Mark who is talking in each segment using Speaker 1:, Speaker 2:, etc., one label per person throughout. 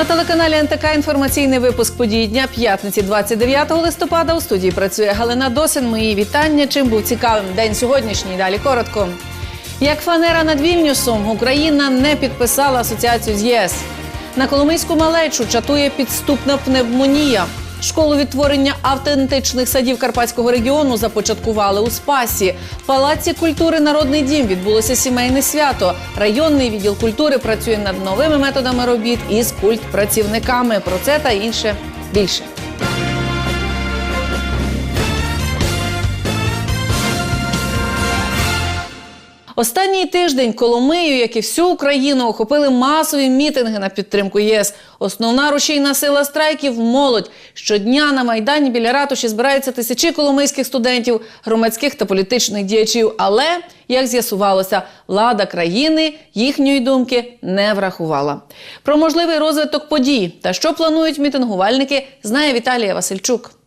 Speaker 1: На телеканалі НТК інформаційний випуск події дня п'ятниці 29 листопада. У студії працює Галина Досин. Мої вітання. Чим був цікавим день сьогоднішній? Далі коротко. Як фанера над Вільнюсом, Україна не підписала асоціацію з ЄС. На Коломийську малечу чатує підступна пневмонія. Школу відтворення автентичних садів Карпатського регіону започаткували у Спасі. В Палаці культури Народний дім відбулося сімейне свято. Районний відділ культури працює над новими методами робіт із культпрацівниками. Про це та інше більше. Останній тиждень Коломию, як і всю Україну, охопили масові мітинги на підтримку ЄС. Основна рушійна сила страйків молодь. Щодня на майдані біля ратуші збираються тисячі коломийських студентів, громадських та політичних діячів. Але як з'ясувалося, влада країни їхньої думки не врахувала. Про можливий розвиток подій та що планують мітингувальники, знає Віталія Васильчук.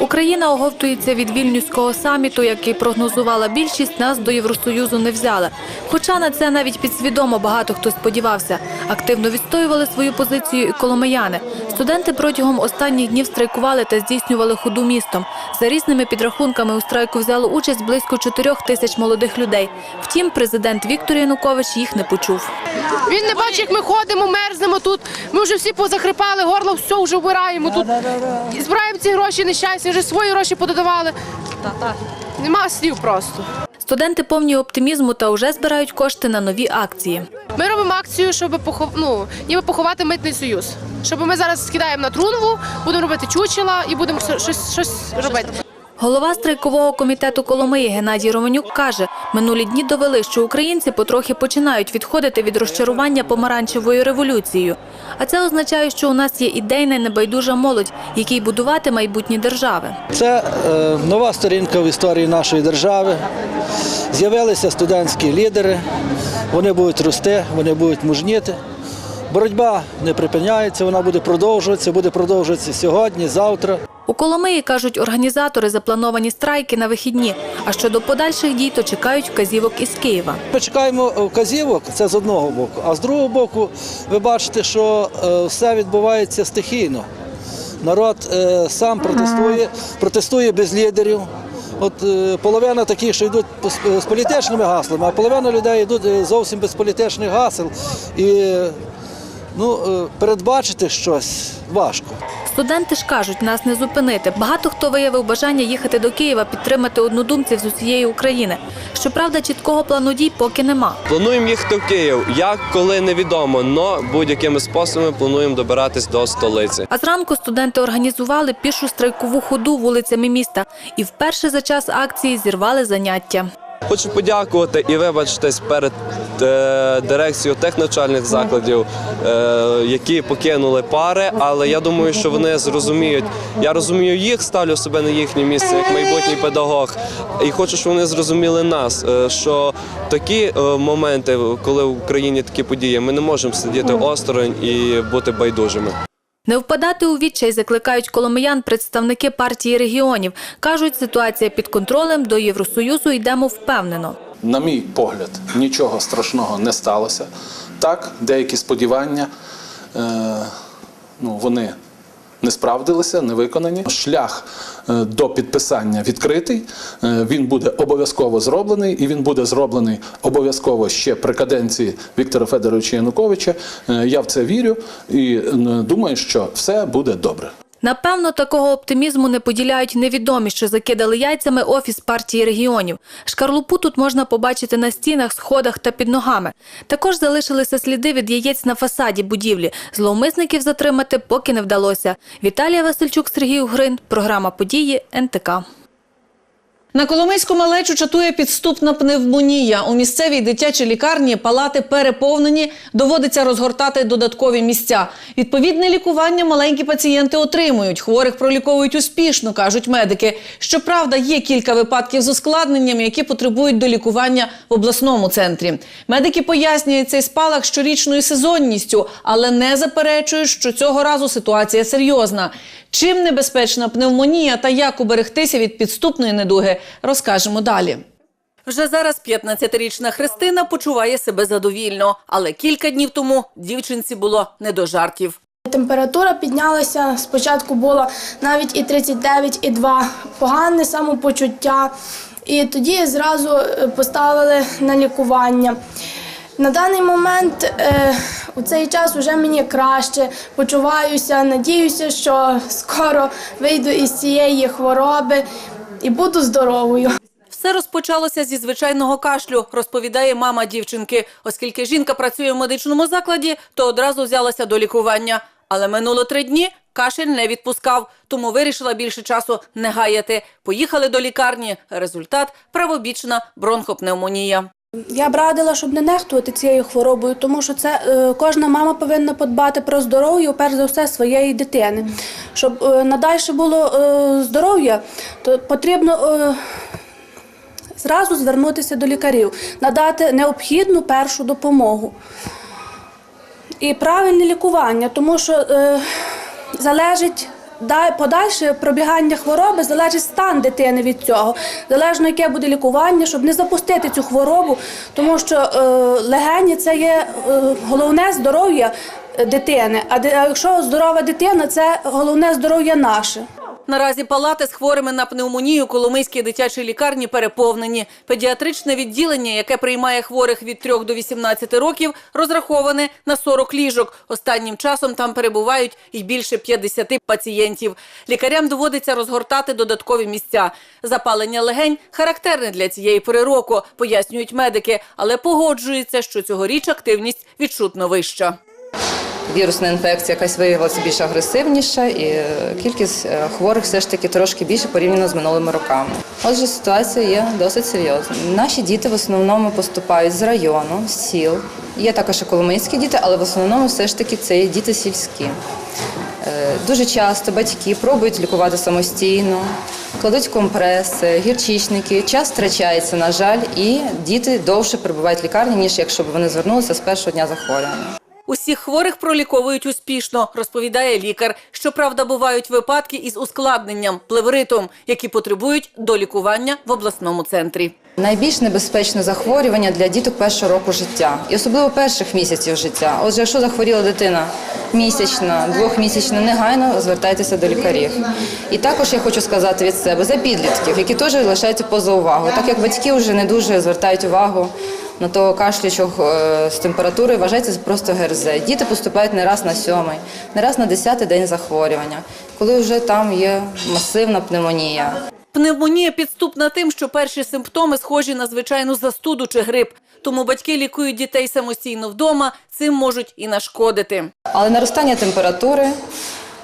Speaker 2: Україна оговтується від вільнюського саміту, який прогнозувала більшість, нас до Євросоюзу не взяли. Хоча на це навіть підсвідомо багато хто сподівався. Активно відстоювали свою позицію і коломияни. Студенти протягом останніх днів страйкували та здійснювали ходу містом. За різними підрахунками у страйку взяло участь близько 4 тисяч молодих людей. Втім, президент Віктор Янукович їх не почув.
Speaker 3: Він не бачить, як ми ходимо, мерзнемо тут. Ми вже всі позахрипали, горло все вже вбираємо тут. Збираємо ці гроші нещасні, вже свої гроші пододавали. Нема слів просто.
Speaker 2: Студенти повні оптимізму та вже збирають кошти на нові акції.
Speaker 3: Ми робимо акцію, щоб похов... ну, ніби поховати митний союз. Щоб ми зараз скидаємо на трунву, будемо робити чучела і будемо щось, щось робити.
Speaker 2: Голова страйкового комітету Коломиї Геннадій Романюк каже, минулі дні довели, що українці потрохи починають відходити від розчарування помаранчевою революцією. А це означає, що у нас є ідейна небайдужа молодь, якій будувати майбутні держави.
Speaker 4: Це е, нова сторінка в історії нашої держави. З'явилися студентські лідери, вони будуть рости, вони будуть мужніти. Боротьба не припиняється, вона буде продовжуватися, буде продовжуватися сьогодні, завтра.
Speaker 2: У Коломиї, кажуть організатори, заплановані страйки на вихідні. А щодо подальших дій, то чекають вказівок із Києва.
Speaker 4: Ми чекаємо вказівок, це з одного боку. А з другого боку, ви бачите, що е, все відбувається стихійно. Народ е, сам протестує, протестує без лідерів. От е, половина таких, що йдуть з політичними гаслами, а половина людей йдуть е, зовсім без політичних гасел. І е, ну, е, передбачити щось важко.
Speaker 2: Студенти ж кажуть, нас не зупинити. Багато хто виявив бажання їхати до Києва, підтримати однодумців з усієї України. Щоправда, чіткого плану дій поки нема.
Speaker 5: Плануємо їхати в Київ. Як, коли невідомо, але будь-якими способами плануємо добиратись до столиці.
Speaker 2: А зранку студенти організували пішу страйкову ходу вулицями міста і вперше за час акції зірвали заняття.
Speaker 5: Хочу подякувати і вибачитись перед е, дирекцією тих навчальних закладів, е, які покинули пари, але я думаю, що вони зрозуміють. Я розумію їх, ставлю себе на їхнє місце як майбутній педагог. І хочу, щоб вони зрозуміли нас, е, що такі моменти, коли в Україні такі події, ми не можемо сидіти осторонь і бути байдужими.
Speaker 2: Не впадати у відчай закликають коломиян представники партії регіонів. Кажуть, ситуація під контролем до Євросоюзу йдемо впевнено.
Speaker 6: На мій погляд, нічого страшного не сталося. Так, деякі сподівання, е, ну, вони не справдилися, не виконані. Шлях е, до підписання відкритий. Е, він буде обов'язково зроблений, і він буде зроблений обов'язково ще при каденції Віктора Федоровича Януковича. Е, я в це вірю і думаю, що все буде добре.
Speaker 2: Напевно, такого оптимізму не поділяють невідомі, що закидали яйцями офіс партії регіонів. Шкарлупу тут можна побачити на стінах, сходах та під ногами. Також залишилися сліди від яєць на фасаді будівлі. Зловмисників затримати поки не вдалося. Віталія Васильчук, Сергій Угрин. Програма події НТК.
Speaker 1: На Коломийську малечу чатує підступна пневмонія. У місцевій дитячій лікарні палати переповнені, доводиться розгортати додаткові місця. Відповідне лікування маленькі пацієнти отримують. Хворих проліковують успішно, кажуть медики. Щоправда, є кілька випадків з ускладненнями, які потребують до лікування в обласному центрі. Медики пояснюють цей спалах щорічною сезонністю, але не заперечують, що цього разу ситуація серйозна. Чим небезпечна пневмонія та як уберегтися від підступної недуги, розкажемо далі. Вже зараз 15-річна Христина почуває себе задовільно, але кілька днів тому дівчинці було не до жартів.
Speaker 7: Температура піднялася. Спочатку було навіть і 39,2, погане самопочуття. І тоді зразу е, поставили на лікування. На даний момент е, у цей час вже мені краще почуваюся. Надіюся, що скоро вийду із цієї хвороби і буду здоровою.
Speaker 1: Все розпочалося зі звичайного кашлю, розповідає мама дівчинки. Оскільки жінка працює в медичному закладі, то одразу взялася до лікування. Але минуло три дні, кашель не відпускав, тому вирішила більше часу не гаяти. Поїхали до лікарні. Результат – правобічна бронхопневмонія.
Speaker 8: Я б радила, щоб не нехтувати цією хворобою, тому що це е, кожна мама повинна подбати про здоров'я, перш за все, своєї дитини. Щоб е, надальше було е, здоров'я, то потрібно е, зразу звернутися до лікарів, надати необхідну першу допомогу. І правильне лікування, тому що е, залежить подальше пробігання хвороби, залежить стан дитини від цього. Залежно яке буде лікування, щоб не запустити цю хворобу, тому що е, легені це є е, головне здоров'я дитини. А, де- а якщо здорова дитина, це головне здоров'я наше.
Speaker 1: Наразі палати з хворими на пневмонію Коломийській дитячій лікарні переповнені. Педіатричне відділення, яке приймає хворих від 3 до 18 років, розраховане на 40 ліжок. Останнім часом там перебувають і більше 50 пацієнтів. Лікарям доводиться розгортати додаткові місця. Запалення легень характерне для цієї пори року, пояснюють медики, але погоджуються, що цьогоріч активність відчутно вища.
Speaker 9: Вірусна інфекція якась виявилася більш агресивніша, і е, кількість е, хворих все ж таки трошки більше порівняно з минулими роками. Отже, ситуація є досить серйозна. Наші діти в основному поступають з району, з сіл. Є також і коломийські діти, але в основному все ж таки це є діти сільські. Е, Дуже часто батьки пробують лікувати самостійно, кладуть компреси, гірчичники. Час втрачається, на жаль, і діти довше перебувають в лікарні, ніж якщо б вони звернулися з першого дня захворювання.
Speaker 1: Усіх хворих проліковують успішно, розповідає лікар. Щоправда, бувають випадки із ускладненням, плевритом, які потребують долікування в обласному центрі.
Speaker 9: Найбільш небезпечне захворювання для діток першого року життя, і особливо перших місяців життя. Отже, якщо захворіла дитина місячна, двохмісячна, негайно звертайтеся до лікарів. І також я хочу сказати від себе за підлітків, які теж лишаються поза увагою, так як батьки вже не дуже звертають увагу. На того кашлячого е, з температурою вважається просто ГРЗ. Діти поступають не раз на сьомий, не раз на десятий день захворювання, коли вже там є масивна пневмонія.
Speaker 1: Пневмонія підступна тим, що перші симптоми схожі на звичайну застуду чи грип. Тому батьки лікують дітей самостійно вдома, цим можуть і нашкодити.
Speaker 9: Але наростання температури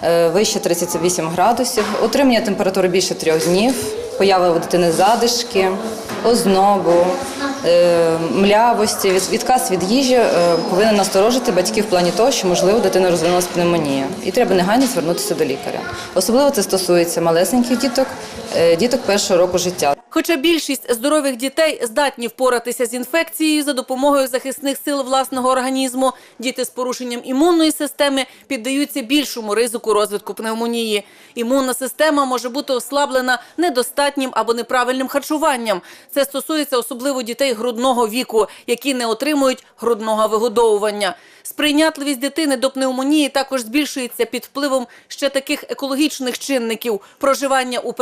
Speaker 9: е, вище 38 градусів, отримання температури більше трьох днів, поява у дитини задишки, ознобу, е, млявості, відказ від їжі е, повинен насторожити батьків в плані того, що можливо у дитини розвинулася пневмонія, і треба негайно звернутися до лікаря. Особливо це стосується малесеньких діток, діток першого року життя.
Speaker 1: Хоча більшість здорових дітей здатні впоратися з інфекцією за допомогою захисних сил власного організму, діти з порушенням імунної системи піддаються більшому ризику розвитку пневмонії. Імунна система може бути ослаблена недостатнім або неправильним харчуванням. Це стосується особливо дітей грудного віку, які не отримують грудного вигодовування. Сприйнятливість дитини до пневмонії також збільшується під впливом ще таких екологічних чинників: проживання у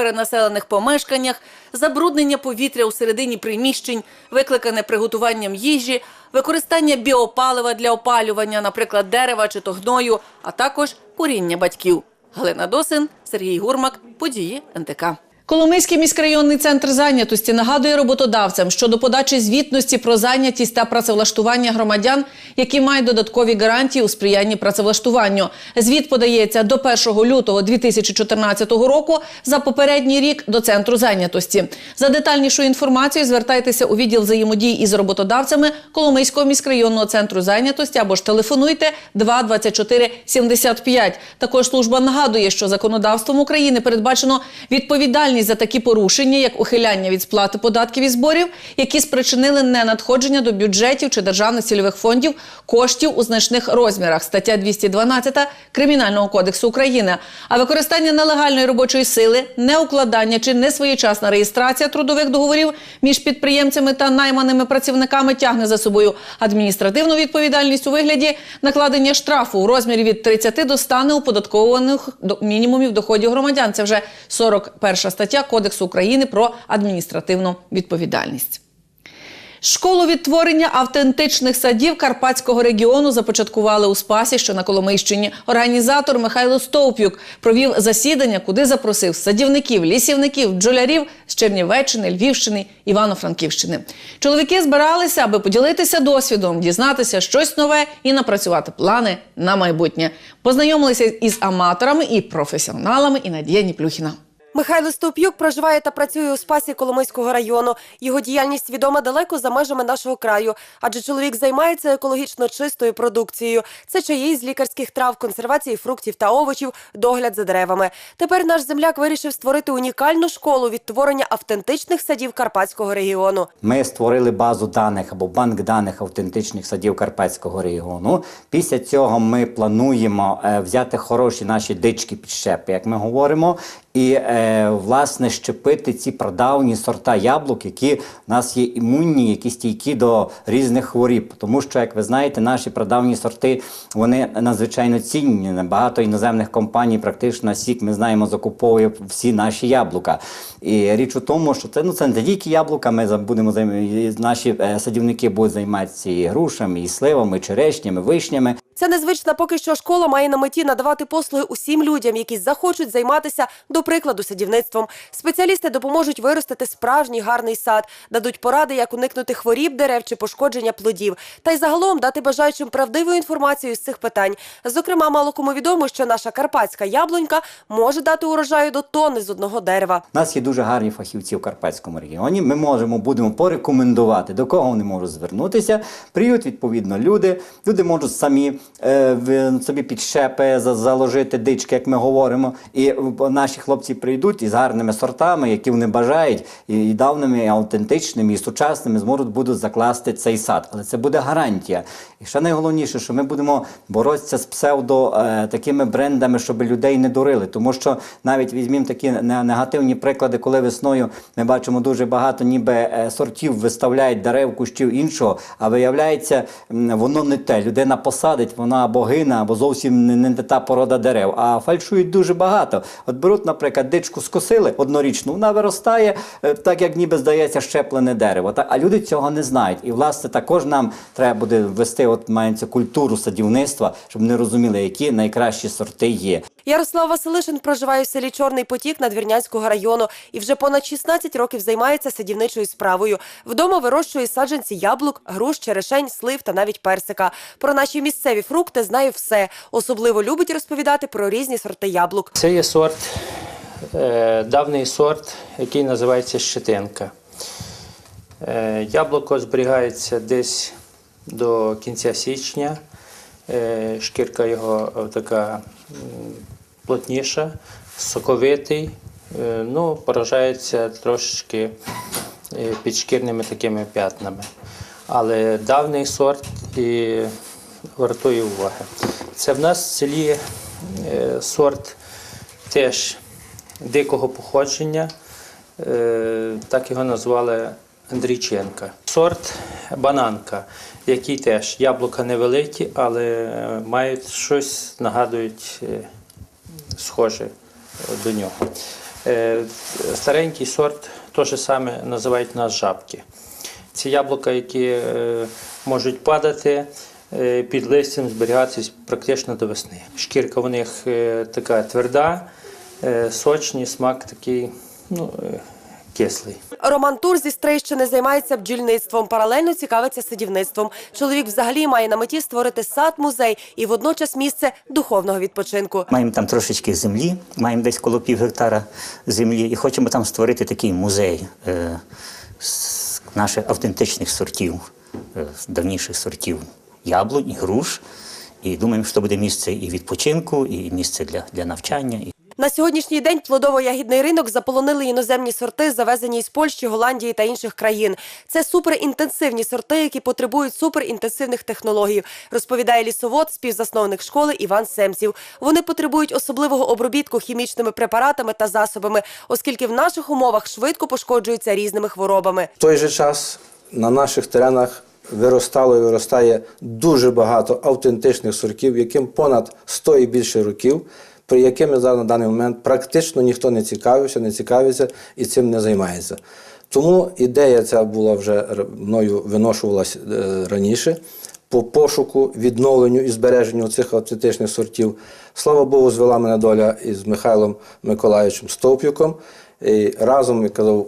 Speaker 1: перенаселених помешканнях, забруднення повітря у середині приміщень, викликане приготуванням їжі, використання біопалива для опалювання, наприклад, дерева чи то гною, а також куріння батьків. Галина Досин, Сергій Гурмак, події НТК. Коломийський міськрайонний центр зайнятості нагадує роботодавцям щодо подачі звітності про зайнятість та працевлаштування громадян, які мають додаткові гарантії у сприянні працевлаштуванню. Звіт подається до 1 лютого 2014 року за попередній рік до центру зайнятості. За детальнішою інформацією звертайтеся у відділ взаємодії із роботодавцями Коломийського міськрайонного центру зайнятості або ж телефонуйте 2 24 75. Також служба нагадує, що законодавством України передбачено відповідальність відповідальність за такі порушення, як ухиляння від сплати податків і зборів, які спричинили ненадходження до бюджетів чи державних цільових фондів коштів у значних розмірах. Стаття 212 Кримінального кодексу України. А використання нелегальної робочої сили, неукладання чи несвоєчасна реєстрація трудових договорів між підприємцями та найманими працівниками тягне за собою адміністративну відповідальність у вигляді накладення штрафу у розмірі від 30 до 100 неоподаткованих до- мінімумів доходів громадян. Це вже 41 стаття Кодексу України про адміністративну відповідальність. Школу відтворення автентичних садів Карпатського регіону започаткували у Спасі, що на Коломийщині. Організатор Михайло Стовп'юк провів засідання, куди запросив садівників, лісівників, бджолярів з Чернівеччини, Львівщини, Івано-Франківщини. Чоловіки збиралися, аби поділитися досвідом, дізнатися щось нове і напрацювати плани на майбутнє. Познайомилися із аматорами і професіоналами і Надія Ніплюхіна.
Speaker 10: Михайло Стовп'юк проживає та працює у Спасі Коломийського району. Його діяльність відома далеко за межами нашого краю, адже чоловік займається екологічно чистою продукцією. Це чаї з лікарських трав, консервації фруктів та овочів, догляд за деревами. Тепер наш земляк вирішив створити унікальну школу відтворення автентичних садів Карпатського регіону.
Speaker 11: Ми створили базу даних або банк даних автентичних садів Карпатського регіону. Після цього ми плануємо е, взяти хороші наші дички підщепи, як ми говоримо, і е, власне щепити ці прадавні сорта яблук, які в нас є імунні, які стійкі до різних хворіб. Тому що, як ви знаєте, наші прадавні сорти вони надзвичайно цінні. Багато іноземних компаній, практично сік, ми знаємо, закуповує всі наші яблука. І річ у тому, що це ну це не тільки яблука. Ми будемо займ- наші е, садівники будуть займатися і грушами, і сливами, і черешнями, вишнями.
Speaker 10: Ця незвична поки що школа має на меті надавати послуги усім людям, які захочуть займатися, до прикладу, садівництвом. Спеціалісти допоможуть виростити справжній гарний сад, дадуть поради, як уникнути хворіб дерев чи пошкодження плодів, та й загалом дати бажаючим правдиву інформацію з цих питань. Зокрема, мало кому відомо, що наша карпатська яблунька може дати урожаю до тонни з одного дерева.
Speaker 11: У нас є дуже гарні фахівці в Карпатському регіоні. Ми можемо будемо порекомендувати, до кого вони можуть звернутися. Приють відповідно люди. Люди можуть самі собі підщепи за- заложити дички, як ми говоримо. І е, наші хлопці прийдуть із гарними сортами, які вони бажають, і, давними, і автентичними, і сучасними зможуть будуть закласти цей сад. Але це буде гарантія. І ще найголовніше, що ми будемо боротися з псевдо е, такими брендами, щоб людей не дурили. Тому що навіть візьмімо такі не- негативні приклади, коли весною ми бачимо дуже багато ніби е, сортів виставляють дерев, кущів іншого, а виявляється, воно не те. Людина посадить, вона або гине, або зовсім не, не та порода дерев. А фальшують дуже багато. От беруть, наприклад, дичку скосили однорічну, вона виростає, е, так як ніби здається щеплене дерево. Так? А люди цього не знають. І власне також нам треба буде ввести от мається культуру садівництва, щоб вони розуміли, які найкращі сорти є.
Speaker 10: Ярослав Василишин проживає в селі Чорний Потік Надвірнянського району і вже понад 16 років займається садівничою справою. Вдома вирощує саджанці яблук, груш, черешень, слив та навіть персика. Про наші місцеві фрукти знає все. Особливо любить розповідати про різні сорти яблук.
Speaker 12: Це є сорт, е, давній сорт, який називається щетинка. Е, яблуко зберігається десь до кінця січня. Е, шкірка його така плотніша, соковитий, ну, поражається трошечки підшкірними такими п'ятнами. Але давній сорт і вартує уваги. Це в нас в селі е, сорт теж дикого походження, е, так його назвали Андрійченка. Сорт бананка, який теж яблука невеликі, але е, мають щось, нагадують схоже до нього. Старенький сорт теж саме називають нас жабки. Ці яблука, які можуть падати під листям, зберігатися практично до весни. Шкірка у них е, така тверда, е, сочні, смак такий ну, е, кислий.
Speaker 10: Роман Тур зі Стрийщини займається бджільництвом, паралельно цікавиться садівництвом. Чоловік взагалі має на меті створити сад-музей і водночас місце духовного відпочинку.
Speaker 13: Маємо там трошечки землі, маємо десь коло пів гектара землі, і хочемо там створити такий музей е, наших автентичних сортів, е, давніших сортів яблунь груш. І думаємо, що буде місце і відпочинку, і місце для, для навчання. І
Speaker 10: На сьогоднішній день плодово-ягідний ринок заполонили іноземні сорти, завезені із Польщі, Голландії та інших країн. Це суперінтенсивні сорти, які потребують суперінтенсивних технологій, розповідає лісовод, співзасновник школи Іван Семців. Вони потребують особливого обробітку хімічними препаратами та засобами, оскільки в наших умовах швидко пошкоджуються різними хворобами.
Speaker 14: В той же час на наших теренах виростало і виростає дуже багато автентичних сортів, яким понад 100 і більше років, при якими зараз на даний момент практично ніхто не цікавився, не цікавиться і цим не займається. Тому ідея ця була вже мною виношувалась е, раніше по пошуку, відновленню і збереженню цих автентичних сортів. Слава Богу, звела мене доля із Михайлом Миколаївичем Стовпюком. І разом, як казав,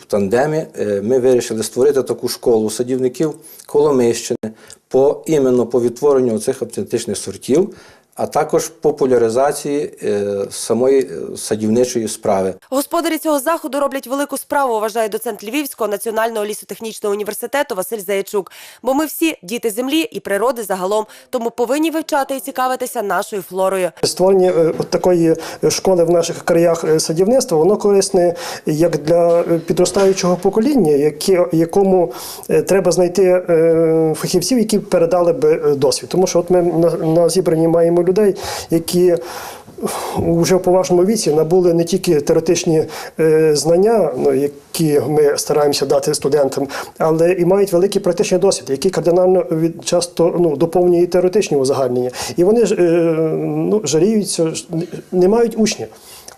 Speaker 14: в тандемі е, ми вирішили створити таку школу садівників Коломийщини по іменно по відтворенню цих автентичних сортів, а також популяризації е, самої е, садівничої справи.
Speaker 10: Господарі цього заходу роблять велику справу, вважає доцент Львівського національного лісотехнічного університету Василь Заячук. Бо ми всі діти землі і природи загалом, тому повинні вивчати і цікавитися нашою флорою.
Speaker 15: Створення е, от такої школи в наших краях садівництва, воно корисне як для підростаючого покоління, якому треба знайти фахівців, які передали би е, досвід. Тому що от ми на, на зібранні маємо людей, які вже в поважному віці набули не тільки теоретичні е, знання, ну, які ми стараємося дати студентам, але і мають великий практичний досвід, який кардинально часто ну, доповнює теоретичні узагальнення. І вони ж, е, ну, жаліються, не мають учнів.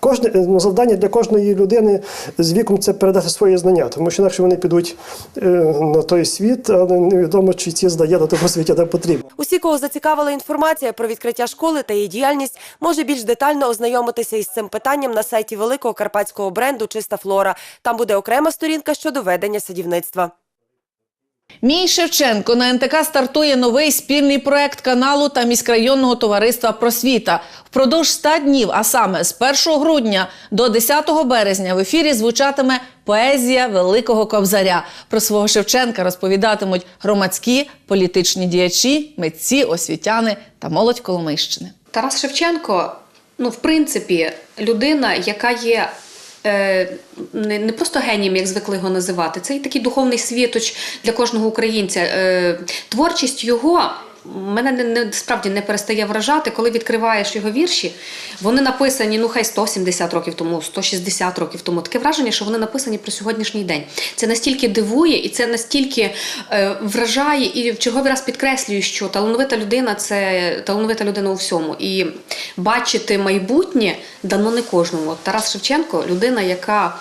Speaker 15: Кожне е, ну, завдання для кожної людини з віком це передати свої знання, тому що інакше вони підуть е, на той світ, але невідомо, чи ці знання на тому світі не потрібні.
Speaker 10: Усі, кого зацікавила інформація про відкриття школи та її діяльність, може більш детально ознайомитися із цим питанням на сайті великого карпатського бренду Чиста флора. Там буде окрема сторінка щодо ведення садівництва.
Speaker 1: Мій Шевченко на НТК стартує новий спільний проект каналу та міськрайонного товариства Просвіта. Впродовж 100 днів, а саме з 1 грудня до 10 березня в ефірі звучатиме поезія Великого Кобзаря. Про свого Шевченка розповідатимуть громадські, політичні діячі, митці, освітяни та молодь Коломийщини.
Speaker 16: Тарас Шевченко, ну, в принципі, людина, яка є. Е, Не, не просто генієм, як звикли його називати, це і такий духовний світоч для кожного українця. Е, Творчість його мене не, не, справді не перестає вражати, коли відкриваєш його вірші. Вони написані, ну хай 170 років тому, 160 років тому. Таке враження, що вони написані про сьогоднішній день. Це настільки дивує і це настільки е, вражає, і в черговий раз підкреслюю, що талановита людина це талановита людина у всьому. І бачити майбутнє дано не кожному. Тарас Шевченко людина, яка.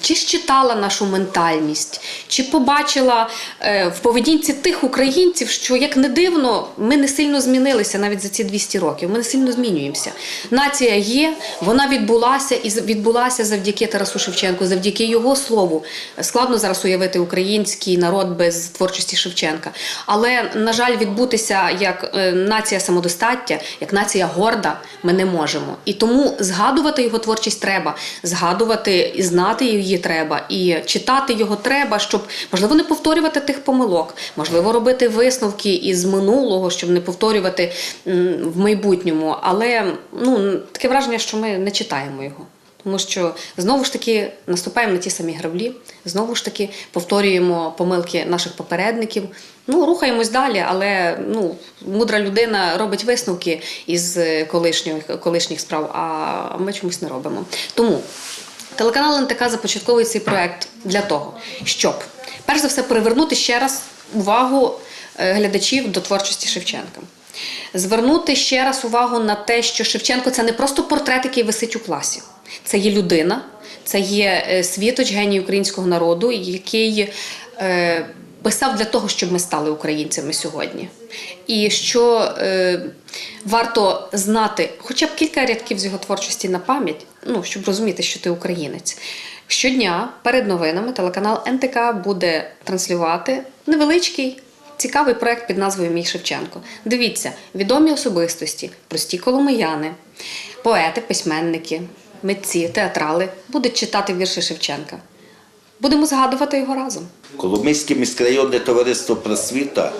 Speaker 16: Чи считала нашу ментальність, чи побачила е, в поведінці тих українців, що як не дивно, ми не сильно змінилися навіть за ці 200 років. Ми не сильно змінюємося. Нація є, вона відбулася і відбулася завдяки Тарасу Шевченку, завдяки його слову. Складно зараз уявити український народ без творчості Шевченка. Але на жаль, відбутися як е, нація самодостаття, як нація горда, ми не можемо. І тому згадувати його творчість треба, згадувати і знати її треба, і читати його треба, щоб можливо не повторювати тих помилок, можливо, робити висновки із минулого, щоб не повторювати в майбутньому. Але ну таке враження, що ми не читаємо його. Тому що знову ж таки наступаємо на ті самі граблі, знову ж таки повторюємо помилки наших попередників. Ну, рухаємось далі, але ну, мудра людина робить висновки із е, колишніх, колишніх справ, а ми чомусь не робимо. Тому телеканал НТК започатковує цей проект для того, щоб перш за все привернути ще раз увагу е, глядачів до творчості Шевченка. Звернути ще раз увагу на те, що Шевченко це не просто портрет, який висить у класі. Це є людина, це є е, світоч геній українського народу, який е, писав для того, щоб ми стали українцями сьогодні. І що е, варто знати хоча б кілька рядків з його творчості на пам'ять, ну, щоб розуміти, що ти українець. Щодня перед новинами телеканал НТК буде транслювати невеличкий. Цікавий проект під назвою Мій Шевченко. Дивіться, відомі особистості, прості коломияни, поети, письменники, митці, театрали будуть читати вірші Шевченка. Будемо згадувати його разом.
Speaker 17: Коломийське міськрайонне товариство просвіта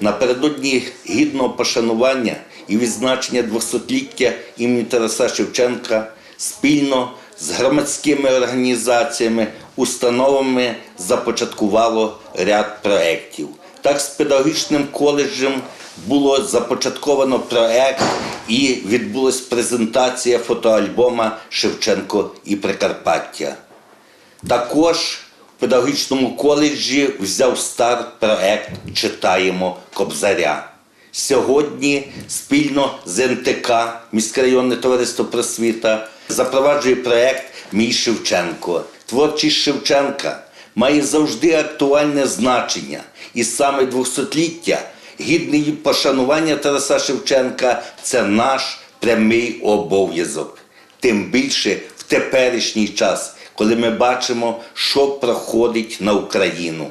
Speaker 17: напередодні гідного пошанування і відзначення 200-ліття імені Тараса Шевченка спільно з громадськими організаціями, установами започаткувало ряд проєктів. Так, з педагогічним коледжем було започатковано проект і відбулась презентація фотоальбома Шевченко і Прикарпаття. Також в педагогічному коледжі взяв старт проект Читаємо Кобзаря. Сьогодні спільно з НТК, міськрайонне товариство просвіта, запроваджує проект Мій Шевченко. Творчість Шевченка має завжди актуальне значення, і саме 200-ліття гідний пошанування Тараса Шевченка це наш прямий обов'язок. Тим більше в теперішній час, коли ми бачимо, що проходить на Україну.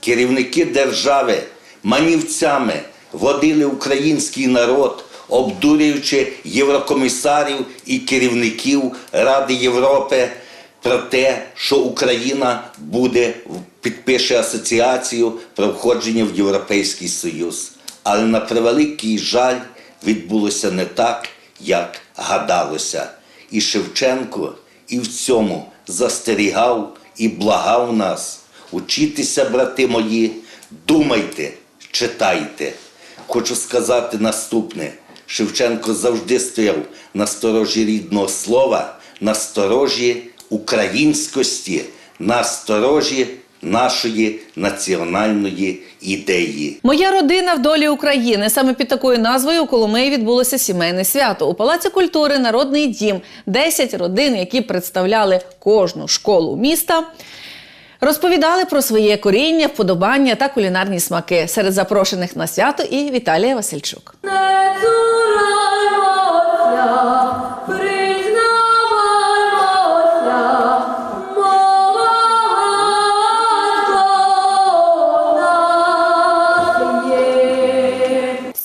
Speaker 17: Керівники держави манівцями водили український народ, обдурюючи єврокомісарів і керівників Ради Європи про те, що Україна буде підпише асоціацію про входження в Європейський Союз. Але на превеликий жаль відбулося не так, як гадалося. І Шевченко і в цьому застерігав і благав нас. Учіться, брати мої, думайте, читайте. Хочу сказати наступне: Шевченко завжди стояв на сторожі рідного слова, на сторожі українськості, на сторожі нашої національної ідеї.
Speaker 1: Моя родина в долі України. Саме під такою назвою у Коломиї відбулося сімейне свято. У Палаці культури Народний дім 10 родин, які представляли кожну школу міста. Розповідали про своє коріння, вподобання та кулінарні смаки. Серед запрошених на свято і Віталія Васильчук.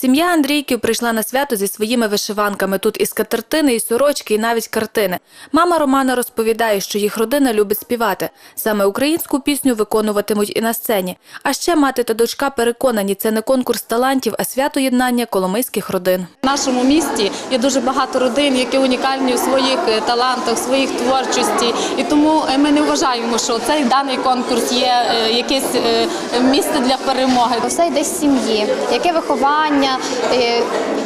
Speaker 2: Сім'я Андрійків прийшла на свято зі своїми вишиванками. Тут і скатертини, і сорочки, і навіть картини. Мама Романа розповідає, що їх родина любить співати. Саме українську пісню виконуватимуть і на сцені. А ще мати та дочка переконані, це не конкурс талантів, а свято єднання коломийських родин.
Speaker 18: В нашому місті є дуже багато родин, які унікальні у своїх е, талантах, своїх творчості. І тому е, ми не вважаємо, що цей даний конкурс є е, якесь місце для перемоги.
Speaker 19: Все йде з сім'ї, яке виховання,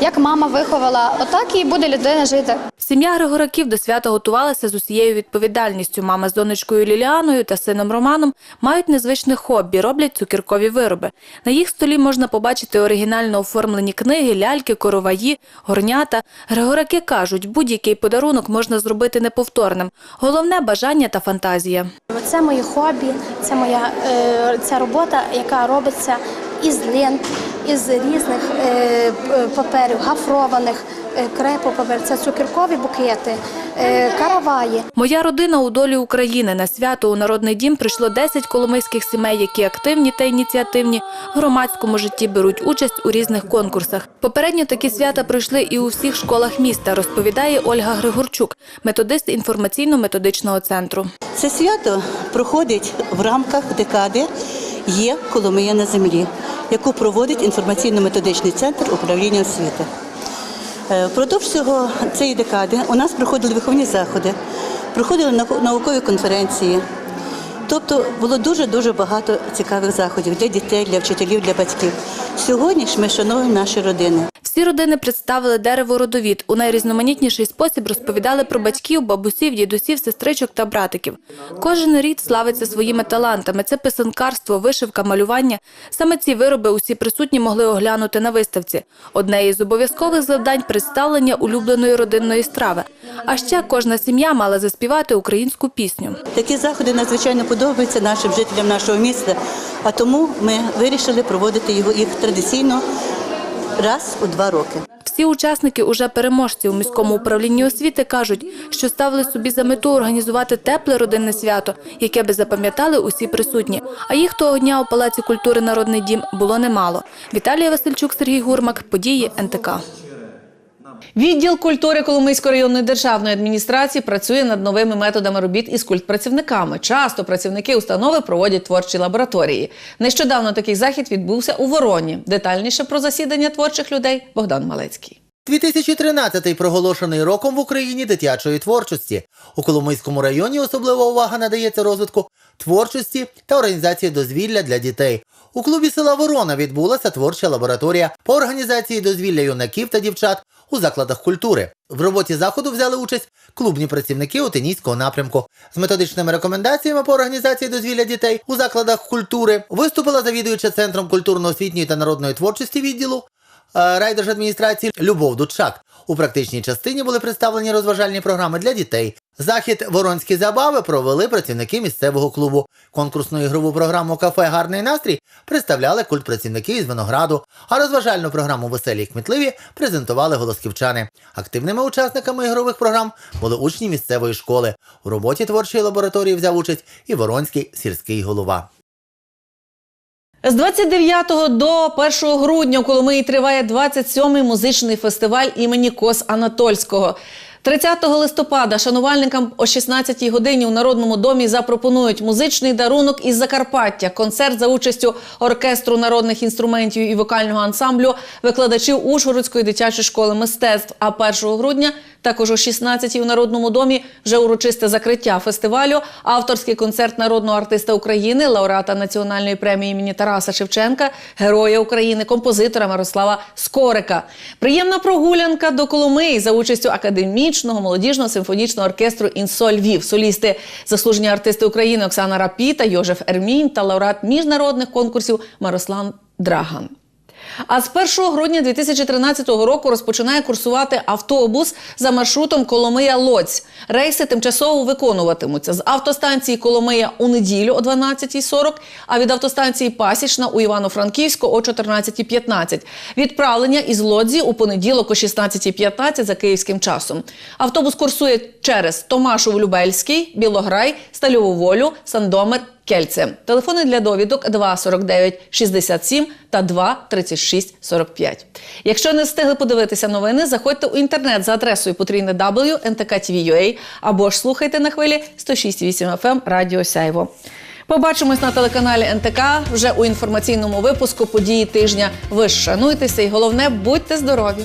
Speaker 19: як мама виховала, отак і буде людина жити.
Speaker 2: Сім'я Григораків до свята готувалася з усією відповідальністю. Мама з донечкою Ліліаною та сином Романом мають незвичне хобі, роблять цукіркові вироби. На їх столі можна побачити оригінально оформлені книги, ляльки, короваї, горнята. Григораки кажуть, будь-який подарунок можна зробити неповторним. Головне бажання та фантазія.
Speaker 19: Це моє хобі, це моя е, робота, яка робиться із лент, із різних е, паперів, гафрованих, е, крепопапер, це цукеркові букети, е, караваї.
Speaker 2: Моя родина у долі України. На свято у Народний дім прийшло 10 коломийських сімей, які активні та ініціативні в громадському житті беруть участь у різних конкурсах. Попередньо такі свята пройшли і у всіх школах міста, розповідає Ольга Григорчук, методист інформаційно-методичного центру.
Speaker 20: Це свято проходить в рамках декади Є Коломия на землі, яку проводить інформаційно-методичний центр управління освіти. Продовж Впродовж цього цієї декади у нас проходили виховні заходи, проходили наукові конференції. Тобто було дуже-дуже багато цікавих заходів для дітей, для вчителів, для батьків. Сьогодні ж ми шануємо наші родини.
Speaker 2: Всі родини представили дерево родовід. У найрізноманітніший спосіб розповідали про батьків, бабусів, дідусів, сестричок та братиків. Кожен рід славиться своїми талантами. Це писанкарство, вишивка, малювання. Саме ці вироби усі присутні могли оглянути на виставці. Одне із обов'язкових завдань представлення улюбленої родинної страви. А ще кожна сім'я мала заспівати українську пісню.
Speaker 20: Такі заходи надзвичайно подобаються нашим жителям нашого міста, а тому ми вирішили проводити його їх традиційно раз у два роки.
Speaker 2: Всі учасники, уже переможці у міському управлінні освіти, кажуть, що ставили собі за мету організувати тепле родинне свято, яке би запам'ятали усі присутні. А їх того дня у Палаці культури Народний дім було немало. Віталія Васильчук, Сергій Гурмак, події НТК.
Speaker 1: Відділ культури Коломийської районної державної адміністрації працює над новими методами робіт із культпрацівниками. Часто працівники установи проводять творчі лабораторії. Нещодавно такий захід відбувся у Вороні. Детальніше про засідання творчих людей Богдан Малецький.
Speaker 21: 2013-й проголошений роком в Україні дитячої творчості. У Коломийському районі особлива увага надається розвитку творчості та організації дозвілля для дітей. У клубі села Ворона відбулася творча лабораторія по організації дозвілля юнаків та дівчат у закладах культури. В роботі заходу взяли участь клубні працівники Отинійського напрямку. З методичними рекомендаціями по організації дозвілля дітей у закладах культури виступила завідуюча центром культурно-освітньої та народної творчості відділу райдержадміністрації Любов Дудчак. У практичній частині були представлені розважальні програми для дітей. Захід Воронські забави провели працівники місцевого клубу. Конкурсну ігрову програму Кафе Гарний настрій представляли культпрацівники із винограду, а розважальну програму Веселі і кмітливі презентували голосківчани. Активними учасниками ігрових програм були учні місцевої школи. У роботі творчої лабораторії взяв участь і Воронський сільський голова.
Speaker 1: З 29 до 1 грудня у Коломиї триває 27-й музичний фестиваль імені Кос Анатольського. 30 листопада шанувальникам о 16-й годині у Народному домі запропонують музичний дарунок із Закарпаття, концерт за участю оркестру народних інструментів і вокального ансамблю викладачів Ужгородської дитячої школи мистецтв. А 1 грудня також о 16-й у Народному домі вже урочисте закриття фестивалю, авторський концерт народного артиста України, лауреата національної премії імені Тараса Шевченка, героя України, композитора Мирослава Скорика. Приємна прогулянка до Коломиї за участю академічного молодіжного симфонічного оркестру «Інсоль Львів». Солісти, заслужені артисти України Оксана Рапіта, Йожеф Ермінь та лауреат міжнародних конкурсів Марослан Драган. А з 1 грудня 2013 року розпочинає курсувати автобус за маршрутом Коломия-Лоць. Рейси тимчасово виконуватимуться з автостанції Коломия у неділю о 12.40, а від автостанції Пасічна у Івано-Франківську о 14.15. Відправлення із Лодзі у понеділок о 16.15 за київським часом. Автобус курсує через Томашов-Любельський, Білограй, Стальову Волю, Сандомир, Кельце. Телефони для довідок 2 49 67 та 2 36 45. Якщо не встигли подивитися новини, заходьте у інтернет за адресою потрійне NTK.TV.ua або ж слухайте на хвилі 106.8 FM Радіо Сяйво. Побачимось на телеканалі НТК вже у інформаційному випуску події тижня. Ви шануйтеся і головне будьте здорові!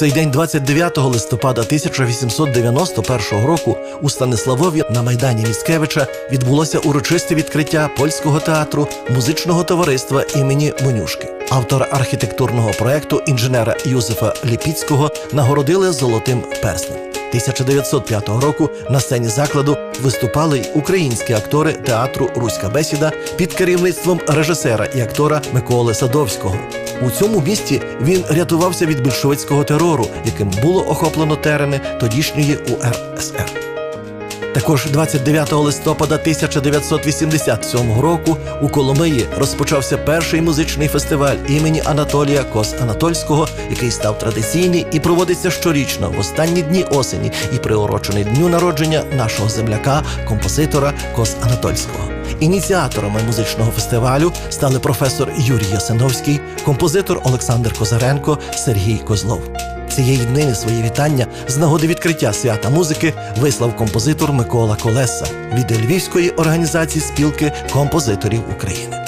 Speaker 22: Цей день, 29 листопада 1891 року, у Станиславові на майдані Міцкевича відбулося урочисте відкриття польського театру музичного товариства імені Монюшки. Автора архітектурного проекту інженера Юзефа Ліпіцького нагородили золотим перснем. 1905 року на сцені закладу виступали й українські актори театру Руська бесіда під керівництвом режисера і актора Миколи Садовського. У цьому місті він рятувався від більшовицького терору, яким було охоплено терени тодішньої УРСР. Також 29 листопада 1987 року у Коломиї розпочався перший музичний фестиваль імені Анатолія Кос Анатольського, який став традиційний і проводиться щорічно в останні дні осені і приурочений дню народження нашого земляка, композитора Кос Анатольського. Ініціаторами музичного фестивалю стали професор Юрій Ясиновський, композитор Олександр Козаренко, Сергій Козлов. Цієї днини свої вітання з нагоди відкриття свята музики вислав композитор Микола Колеса від Львівської організації спілки композиторів України.